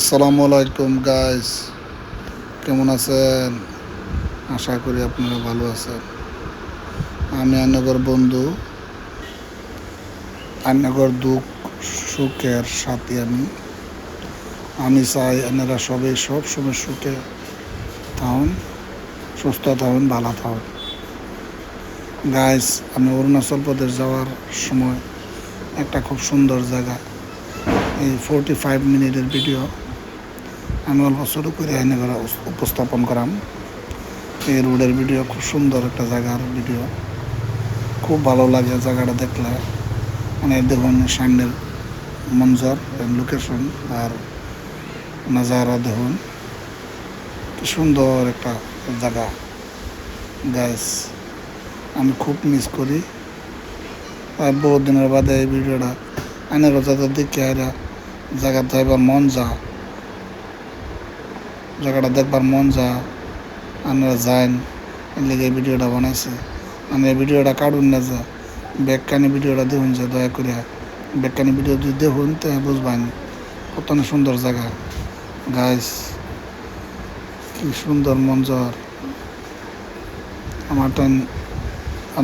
আসসালামু আলাইকুম গাইস কেমন আছেন? আশা করি আপনারা ভালো আছেন। আমি আন্নগর বন্ধু। আন্নগর দুঃখ, সুখের সাথে আমি। আমি চাই এনারা সবাই সব সময় সুখে থাকুন, সুস্থ থাকুন, ভালো থাকুন। গাইস আমি অরুণাচল প্রদেশ যাওয়ার সময় একটা খুব সুন্দর জায়গা, এই ফোরটি ফাইভ মিনিটের ভিডিও আমি অল্প ছোটো করে এনে করে উপস্থাপন করাম। এই রোডের ভিডিও খুব সুন্দর একটা জায়গার ভিডিও। খুব ভালো লাগে জায়গাটা দেখলে। মানে দেখুন, সামনের মঞ্জর লোকেশন আর নাজারা দেখুন। সুন্দর একটা জায়গা। গ্যাস আমি খুব মিস করি। আর বহু দিনের বাদে এই ভিডিওটা আনের যাতে দেখে এরা জায়গা যাইবার মন যা জায়গাটা দেখবার মন যা আপনারা যান এর লেগে ভিডিওটা বানাইছে। এই ভিডিওটা কাটুন না যা ব্যাগকানি ভিডিওটা দেখুন যে, দয়া করে ব্যাগকানি ভিডিও যদি দেখুন তো বুঝবেন কত সুন্দর জায়গা। গাইস কি সুন্দর মঞ্জর। আমার তো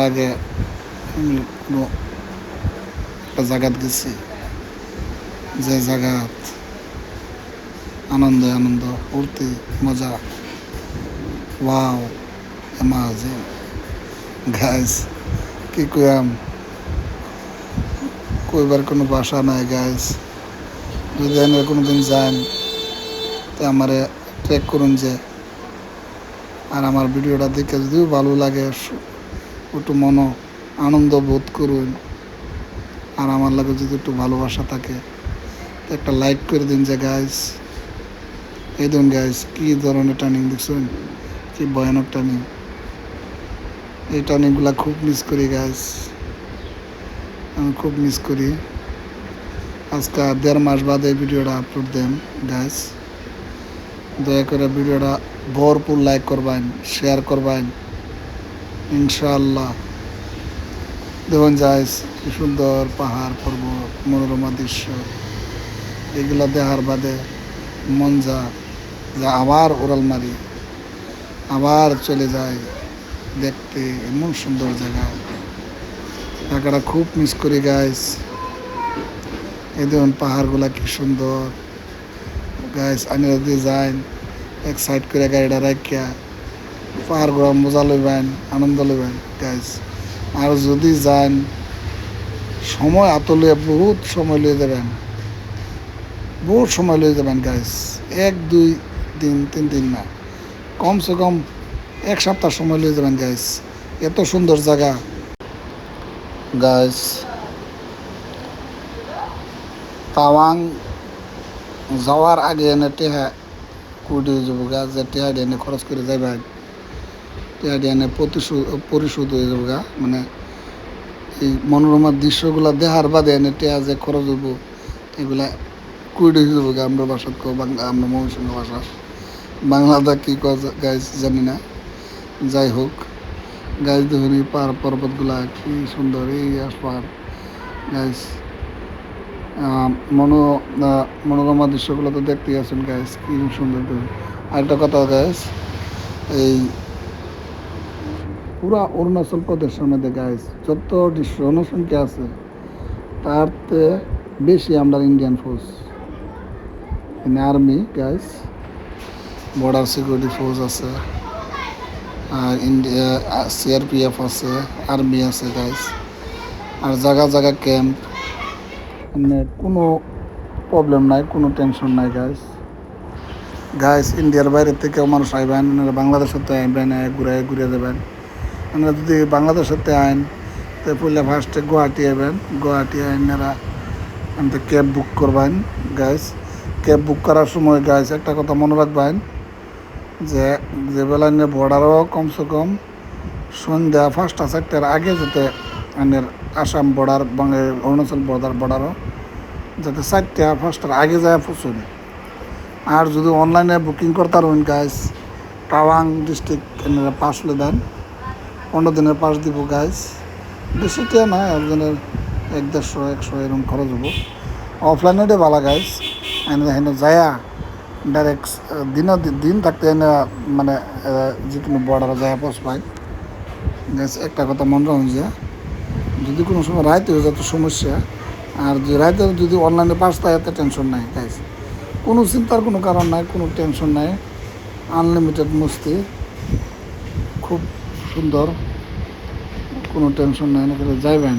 লাগে একটা জায়গাত গেছি। যে জায়গাত আনন্দ আনন্দ, ফুর্তি, মজা। ওয়াও অ্যামাজিং গাইস কি কইয়াম? কইবার কোনো বাসা নাই গাইস যদি এনে কোনো দিন যান, তো আমারে ট্রেক করুন যে, আর আমার ভিডিওটা দেখে যদিও ভালো লাগে একটু মনো আনন্দ বোধ করুন। আর আমার লাগে যদি একটু ভালোবাসা থাকে একটা লাইক করে দিন যে গাইস এই দেখুন গাইস কি ধরনের টার্নিং দেখছেন? কি ভয়ানক টার্নিং এই টার্নিংগুলো খুব মিস করি গাইস আমি খুব মিস করি। আজকে দেড় মাস বাদে এই ভিডিওটা আপলোড দেন গাইস দয়া করে ভিডিওটা ভরপুর লাইক করবেন শেয়ার করবেন। ইনশাআল্লাহ। দেখুন যাইস কি সুন্দর পাহাড় পর্বত, মনোরমা দৃশ্য। এগুলা দেখার বাদে মন যা যে আবার ওরাল মারি, আবার চলে যায় দেখতে এমন সুন্দর জায়গা। জায়গাটা খুব মিস করি গাইস এই দেখুন পাহাড়গুলা কি সুন্দর। গাইস আমি যদি যাই, এক সাইড করে গাড়িটা রাখিয়া পাহাড়গুলো মজা লইবেন, আনন্দ লইবেন গাইস আর যদি যান, সময় আতলে বহুত সময় লয়ে যাবেন। বহুত সময় লয়ে যাবেন গাইস এক, দুই দিন তিন দিন না। কমসে কম এক সপ্তাহ সময় লয়ে যাবেন গাইস এত সুন্দর জায়গা। গাইস তাওয়াং যাওয়ার আগে এনে টেহা কুড়ি যাব গা যে টেহা এনে খরচ করে যাইবেন টেহা এনে প্রতিশোধ পরিশোধ হয়ে যাব গা মানে এই মনোরমার দৃশ্যগুলো দেখার বাদে এনে টেহা যে খরচ হইব, এগুলা কুড়ি হয়ে যাব গা আমরা বাংলা, আমরা মৌসুমী ভাষা বাংলাটা কী গাইজ জানি না। যাই হোক গাইজ দেখুন এই পাহাড় পর্বতগুলা কি সুন্দর, এই পাহাড় গাইজ মনো মনোরমা দৃশ্যগুলো তো দেখতেই আছেন গাইজ কি সুন্দর আরেকটা কথা গাইজ এই পুরা অরুণাচল প্রদেশের মধ্যে গাইজ যত দৃশ্য, জনসংখ্যা আছে তার বেশি আমরা Indian force army guys border security force আছে, আর ইন্ডিয়া সিআরপিএফ আছে আর্মি আছে গাইজ আর জায়গা জায়গা ক্যাম্প মানে কোনো প্রবলেম নাই, কোনো টেনশন নাই গাইজ গাইজ ইন্ডিয়ার বাইরে থেকেও মানুষ আইবেন বাংলাদেশের তো আইবেন ঘুরে ঘুরে দেবেন আপনারা যদি বাংলাদেশের তে আইন, তো পড়লে ফার্স্টে গুয়াহাটি আইবেন। গুয়াহাটি আইনারা ক্যাব বুক করবেন গাইজ ক্যাব বুক করার সময় গাইজ একটা কথা মনে রাখবেন যে যে বেলা নিয়ে বর্ডারও কমসে কম সন্ধ্যা পাঁচটা, চারটার আগে যাতে আনের আসাম বর্ডার বাংলা অরুণাচল বর্ডার বর্ডারও যাতে চারটা, পাঁচটার আগে যায় পৌঁছুন। আর যদি অনলাইনে বুকিং করতে পারেন গাইজ টাওয়াং ডিস্ট্রিক্ট এনারা পাস হলে দেন। পনেরো দিনের পাস দিব গাইজ বেশি টিয়া না, একজনের এক দেড়শো, একশো এরকম খরচ হব। অফলাইনে ভালো গাইজ এনে এখানে যায়া ডাইরেক্ট দিনও দিন থাকতে না মানে যে কোনো বর্ডারে যায় পোষ পায়। একটা কথা মনে রাখুন যে, যদি কোনো সময় রাইতে হয়ে যেত সমস্যা। আর যে রাইতে যদি অনলাইনে পাস থাকে এত টেনশন নাই গাইস কোনো চিন্তার কোনো কারণ নাই, কোনো টেনশন নাই। আনলিমিটেড মস্তি। খুব সুন্দর। কোনো টেনশন নাই, এখানে যাইবেন।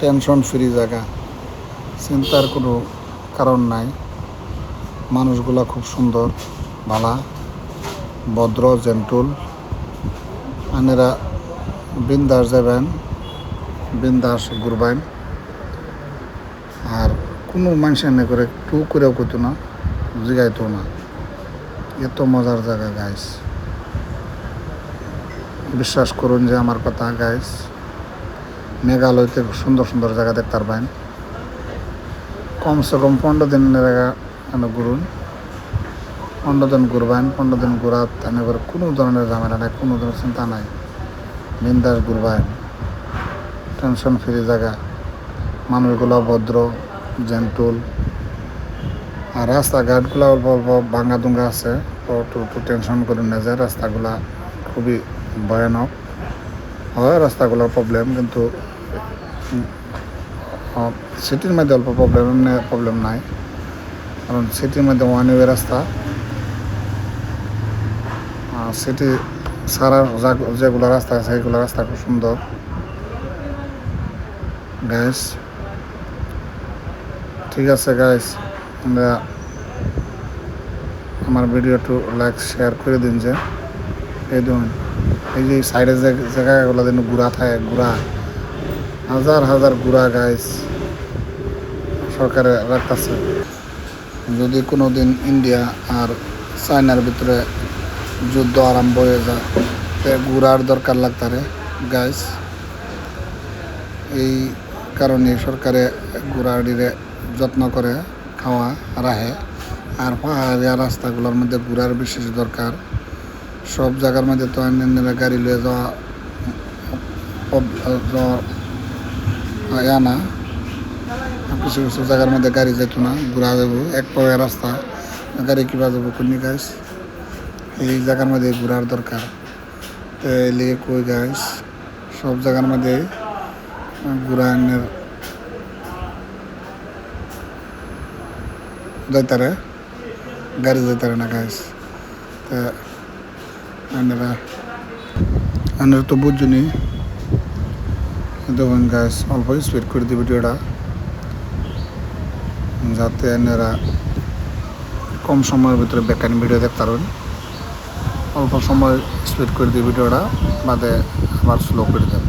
টেনশন ফ্রি জায়গা। চিন্তার কোনো কারণ নাই। মানুষগুলা খুব সুন্দর, ভালা, ভদ্র, জেন্টুল। আনেরা বিন্দাস যাবেন, বিন্দাস ঘুরবেন। আর কোনো মানুষ এনে করে টু করেও করতো না জিগাইতো না। এত মজার জায়গা গাইস বিশ্বাস করুন যে আমার কথা গাইস মেঘালয়তে সুন্দর সুন্দর জায়গা দেখতে পারবেন। কমসে কম পনেরো দিনের এনে ঘুরুন পনেরো দিন ঘুরবেন পনেরো দিন এনে করে কোনো ধরনের ঝামেলা নাই, কোনো ধরনের চিন্তা নাই। বিন্দাস ঘুরবেন টেনশন ফ্রি জায়গা। মানুষগুলো ভদ্র জেন্টুল আর রাস্তাঘাটগুলো অল্প অল্প ভাঙ্গা দুঙ্গা আছে, তো একটু টেনশন করে না যায়। রাস্তাগুলা খুবই ভয়ানক। হয় রাস্তাগুলোর প্রবলেম কিন্তু সিটির মধ্যে অল্প প্রবলেম প্রবলেম নাই। কারণ সিটির মধ্যে ওয়ান ওয়ে রাস্তা। সিটি সারা যেগুলো রাস্তা আছে সেগুলো রাস্তা খুব সুন্দর। গ্যাস ঠিক আছে গাইস আমরা আমার ভিডিও একটু লাইক শেয়ার করে দিন যে। এই দেখুন, এই যে সাইডে যে জায়গাগুলো যেন গুড়া থাকে গুড়া হাজার হাজার গুড়া গাইস সরকারে রাখতেছে। যদি কোনো দিন ইন্ডিয়া আর চায়নার ভিতরে যুদ্ধ আরম্ভ হয়ে যায় গুড়ার দরকার লাগতারে গাইস এই কারণে সরকারে গুড়াডিরে যত্ন করে খাওয়া রাখে আর পাহাড়িয়া রাস্তাগুলোর মধ্যে ঘোরার বিশেষ দরকার সব জায়গার মধ্যে তো অন্যান্য গাড়ি লয়ে যাওয়া ইয়া না কিছু কিছু জায়গার মধ্যে গাড়ি যেত না, ঘোরা যাব, এক পাওয়া রাস্তা, গাড়ি কিবা যাব কোনি গাছ এই জায়গার মধ্যে ঘোরার দরকার। তো এই লিগে কই গাছ সব জায়গার মধ্যে ঘুরানের যাইতারে, গাড়ি যাইতারে না গাছ তা আনেরা, আনের তো বুঝুনি। দেখুন গাছ অল্প স্পিড করে দিই ভিডিওটা। যাতে আনেরা কম সময়ের ভিতরে বেকানি ভিডিও দেখতে পারেন। অল্প সময় স্পিড করে দিই ভিডিওটা বাদে আবার স্লো করে দেন।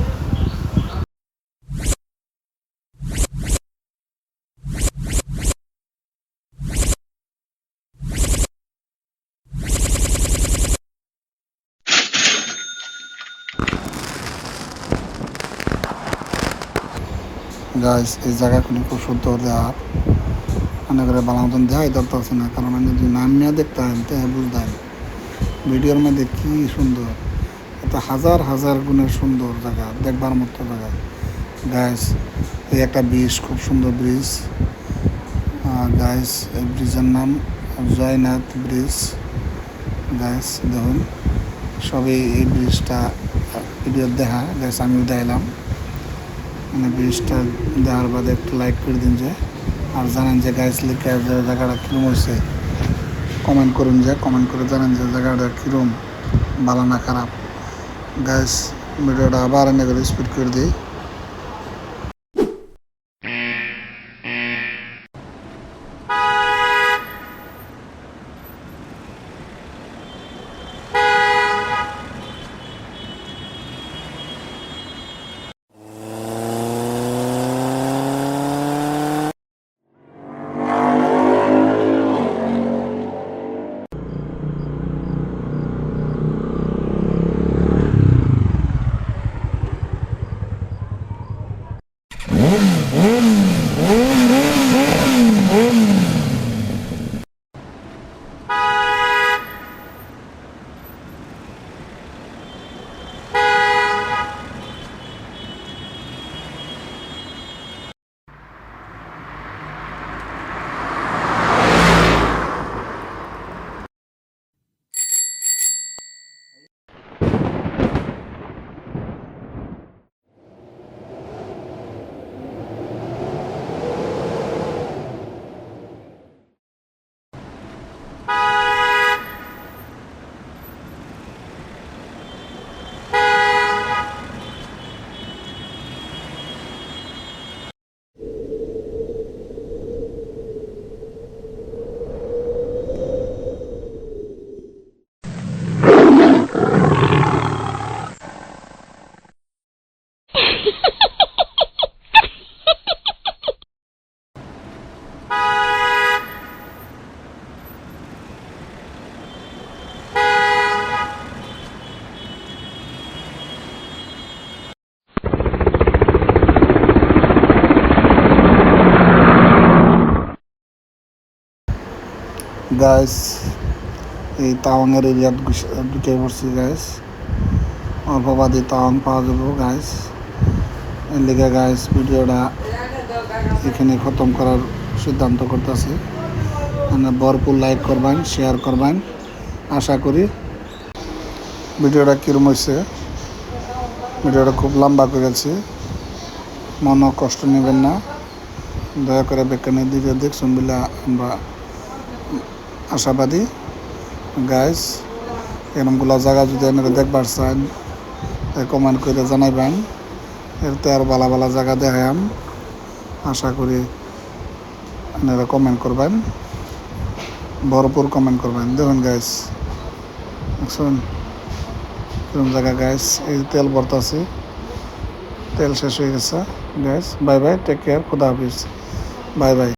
গাইস এই জায়গা কোনো খুব সুন্দর দেওয়ার মনে করে ভালো মতন দেখাই ধরতেছে না, কারণ আমি যদি নাম নিয়ে দেখতাম তাহলে বুঝতাম। ভিডিওর মধ্যে কি সুন্দর এটা হাজার হাজার গুণের সুন্দর জায়গা, দেখবার মতো জায়গা। গাইস এই একটা ব্রিজ খুব সুন্দর ব্রিজ গাইস এই ব্রিজের নাম জয়নাথ ব্রিজ গাইস দেখুন, সবই এই ব্রিজটা ভিডিও দেখা গাইস আমিও দেখাইলাম। মানে ব্রিজটা দেওয়ার বাদে একটু লাইক করে দিন যে। আর জানেন যে গাইস লিখে জায়গাটা কীরম হয়েছে কমেন্ট করুন যে কমেন্ট করে জানেন যে জায়গাটা কীরম, ভালো না খারাপ। গাইস ভিডিওটা আবার এনে করে স্পিড করে দিই। গাইস এই তাওয়াংয়ের এরিয়াত ঢুকে পড়ছি গাইস অল্প বাদে তাওয়াং পাওয়া যাব এর লিগে গাইস ভিডিওটা এখানে খতম করার সিদ্ধান্ত করতেছি। মানে ভরপুর লাইক করবেন শেয়ার করবেন। আশা করি ভিডিওটা কিরম হয়েছে ভিডিওটা খুব লম্বা করেছি। মনও কষ্ট নেবেন না। দয়া করে বেকানের দিকে দেখছুন বলে আমরা আশাবাদী। গাইস এরমগুলা জায়গা যদি আপনারা দেখবার চান কমেন্ট করে জানাইবেন। এরতে আর ভালো ভালো জায়গা দেখাম আশা করি আপনারা কমেন্ট করবেন। ভরপুর কমেন্ট করবেন। দেখুন গাইস শুন কিরম জায়গা গাইস এই তেল ভরতাছি তেল শেষ হয়ে গেছে। Gas bye bye take care খুদা হাফিজ। Bye bye